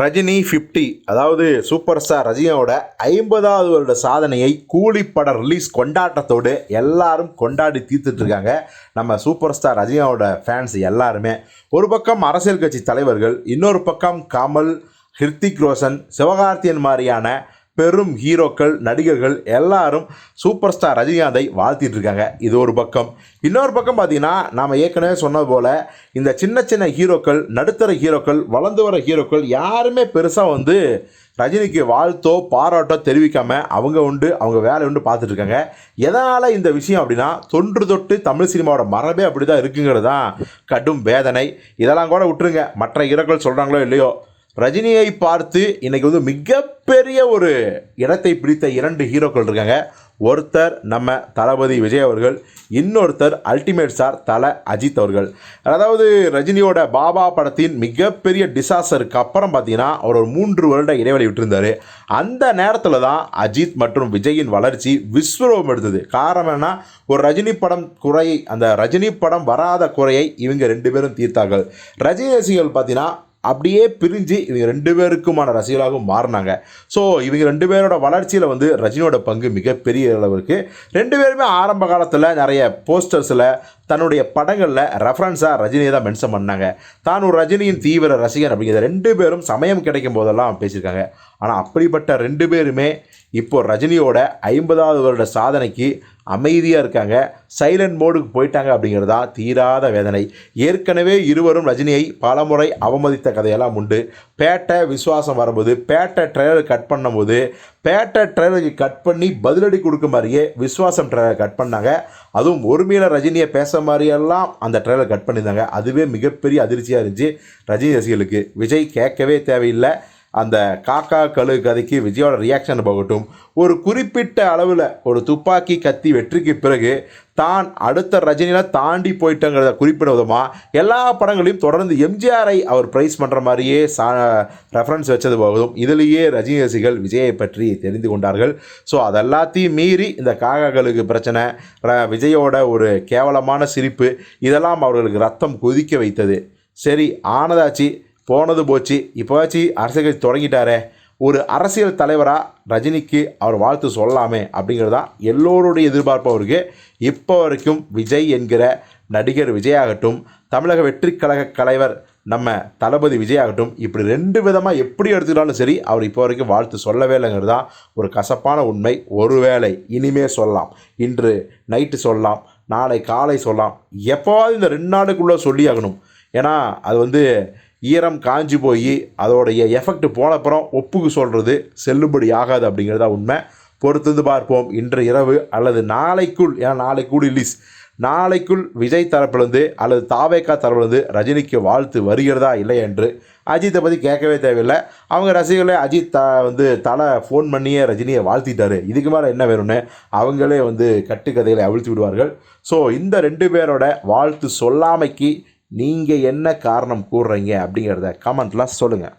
Rajini fifty அதாவது super star ரஜினியோட ஐம்பதாவது வருட சாதனையை கூலிப்பட ரிலீஸ் கொண்டாட்டத்தோடு எல்லாரும் கொண்டாடி தீர்த்துட்டு இருக்காங்க. நம்ம சூப்பர் ஸ்டார் ரஜினியோட ஃபேன்ஸ் எல்லாருமே. ஒரு பக்கம் அரசியல் கட்சி தலைவர்கள் இன்னொரு பக்கம் கமல் ஹிருத்திக் ரோஷன் சிவகார்த்தியன் மாதிரியான பெரும் ஹீரோக்கள் நடிகர்கள் எல்லாரும் சூப்பர் ஸ்டார் ரஜினிகாந்தை வாழ்த்திட்டு இருக்காங்க இது ஒரு பக்கம். இன்னொரு பக்கம் பார்த்தீங்கன்னா நாம் ஏற்கனவே சொன்னது போல் இந்த சின்ன சின்ன ஹீரோக்கள் நடுத்தர ஹீரோக்கள் வளர்ந்து வர ஹீரோக்கள் யாருமே பெருசாக வந்து ரஜினிக்கு வாழ்த்தோ பாராட்டோ தெரிவிக்காம அவங்க உண்டு அவங்க வேலை உண்டு பார்த்துட்டு இருக்காங்க எதனால் இந்த விஷயம் அப்படின்னா தொன்று தொட்டு தமிழ் சினிமாவோட மரபே அப்படி தான் இருக்குங்கிறது தான் கடும் வேதனை. இதெல்லாம் கூட விட்டுருங்க. மற்ற ஹீரோக்கள் சொல்கிறாங்களோ இல்லையோ ரஜினியை பார்த்து இன்றைக்கி வந்து மிகப்பெரிய ஒரு இடத்தை பிடித்த இரண்டு ஹீரோக்கள் இருக்காங்க. ஒருத்தர் நம்ம தளபதி விஜய் அவர்கள் இன்னொருத்தர் அல்டிமேட் ஸ்டார் தல அஜித் அவர்கள். அதாவது ரஜினியோட பாபா படத்தின் மிகப்பெரிய டிசாஸ்டருக்கு அப்புறம் பார்த்தீங்கன்னா அவர் ஒரு மூன்று வருட இடைவெளி விட்டுருந்தார். அந்த நேரத்தில் தான் அஜித் மற்றும் விஜயின் வளர்ச்சி விஸ்வரூபம் எடுத்தது. காரணம் என்ன ஒரு ரஜினி படம் குறை அந்த ரஜினி படம் வராத குறையை இவங்க ரெண்டு பேரும் தீர்த்தார்கள். ரஜினி ரசிகர்கள் பார்த்தீங்கன்னா அப்படியே பிரிஞ்சு இவங்க ரெண்டு பேருக்குமான ரசிகர்களாகவும் மாறினாங்க. ஸோ இவங்க ரெண்டு பேரோட வளர்ச்சியில் வந்து ரஜினியோட பங்கு மிகப்பெரிய அளவிற்கு ரெண்டு பேருமே ஆரம்ப காலத்தில் நிறைய போஸ்டர்ஸில் தன்னுடைய படங்களில் ரெஃபரன்ஸாக ரஜினியை தான் மென்ஷன் பண்ணாங்க. தான் ஒரு ரஜினியின் தீவிர ரசிகன் அப்படிங்கிறத ரெண்டு பேரும் சமயம் கிடைக்கும் போதெல்லாம் பேசியிருக்காங்க. ஆனால் அப்படிப்பட்ட ரெண்டு பேருமே இப்போது ரஜினியோட ஐம்பதாவது வருட சாதனைக்கு அமைதியாக இருக்காங்க. சைலண்ட் மோடுக்கு போயிட்டாங்க அப்படிங்கிறது தான் தீராத வேதனை. ஏற்கனவே இருவரும் ரஜினியை பலமுறை அவமதித்த கதையெல்லாம் உண்டு. பேட்டை விசுவாசம் வரும்போது பேட்டை ட்ரெயிலர் கட் பண்ணும்போது பேட்டை ட்ரெயிலருக்கு கட் பண்ணி பதிலடி கொடுக்க மாதிரியே விஸ்வாசம் ட்ரெயிலர் கட் பண்ணாங்க. அதுவும் ஒருமையில் ரஜினியை பேச மாதிரியெல்லாம் அந்த ட்ரெயிலர் கட் பண்ணியிருந்தாங்க. அதுவே மிகப்பெரிய அதிர்ச்சியாக இருந்துச்சு ரஜினி ரசிகர்களுக்கு. விஜய் கேட்கவே தேவையில்லை. அந்த காக்கா கழு கதைக்கு விஜயோட ரியாக்ஷன் போகட்டும். ஒரு குறிப்பிட்ட அளவில் ஒரு துப்பாக்கி கத்தி வெற்றிக்கு பிறகு தான் அடுத்த ரஜினியில் தாண்டி போயிட்டங்கிறத குறிப்பிட விதமாக எல்லா படங்களையும் தொடர்ந்து எம்ஜிஆரை அவர் ப்ரைஸ் பண்ணுற மாதிரியே சா ரெஃபரன்ஸ் வச்சது போதும் இதுலேயே ரஜினி ரசிகள் விஜயை பற்றி தெரிந்து கொண்டார்கள். ஸோ அதெல்லாத்தையும் மீறி இந்த காகாக்களுக்கு பிரச்சனை ர- விஜயோட ஒரு கேவலமான சிரிப்பு இதெல்லாம் அவர்களுக்கு ரத்தம் கொதிக்க வைத்தது. சரி ஆனதாச்சு. போனது போச்சு. இப்போவாச்சு அரசியல் கட்சி தொடங்கிட்டாரே. ஒரு அரசியல் தலைவராக ரஜினிக்கு அவர் வாழ்த்து சொல்லலாமே அப்படிங்கிறது தான் எல்லோருடைய எதிர்பார்ப்பவருக்கு இப்போ வரைக்கும் விஜய் என்கிற நடிகர் விஜயாகட்டும் தமிழக வெற்றிக்கழக தலைவர் நம்ம தளபதி விஜயாகட்டும் இப்படி ரெண்டு விதமாக எப்படி எடுத்துக்கிட்டாலும் சரி அவர் இப்போ வரைக்கும் வாழ்த்து சொல்லவே இல்லைங்கிறது தான் ஒரு கசப்பான உண்மை. ஒருவேளை இனிமே சொல்லலாம். இன்று நைட்டு சொல்லலாம். நாளை காலை சொல்லலாம். எப்போவாவது இந்த ரெண்டு நாளுக்குள்ளே சொல்லியாகணும். ஏன்னா அது வந்து ஈரம் காஞ்சி போய் அதோடைய எஃபெக்ட் போனப்புறம் ஒப்புக்கு சொல்கிறது செல்லுபடி ஆகாது அப்படிங்கிறதா உண்மை. பொறுத்திருந்து பார்ப்போம். இன்று இரவு அல்லது நாளைக்குள் ஏன்னா நாளைக்குள் ரிலீஸ் நாளைக்குள் விஜய் தரப்பிலிருந்து அல்லது தாவேக்கா தரப்பிலிருந்து ரஜினிக்கு வாழ்த்து வருகிறதா இல்லை என்று அஜித்தை பற்றி கேட்கவே தேவையில்லை. அவங்க ரசிகர்களே அஜித் த வந்து தலை ஃபோன் பண்ணியே ரஜினியை வாழ்த்திட்டாரு. இதுக்கு மேலே என்ன வேணும்னு அவங்களே வந்து கட்டுக்கதைகளை அவிழ்த்து விடுவார்கள். ஸோ இந்த ரெண்டு பேரோட வாழ்த்து சொல்லாமைக்கு நீங்கள் என்ன காரணம் கூறுறீங்க அப்படிங்கிறத கமெண்ட்லாம் சொல்லுங்கள்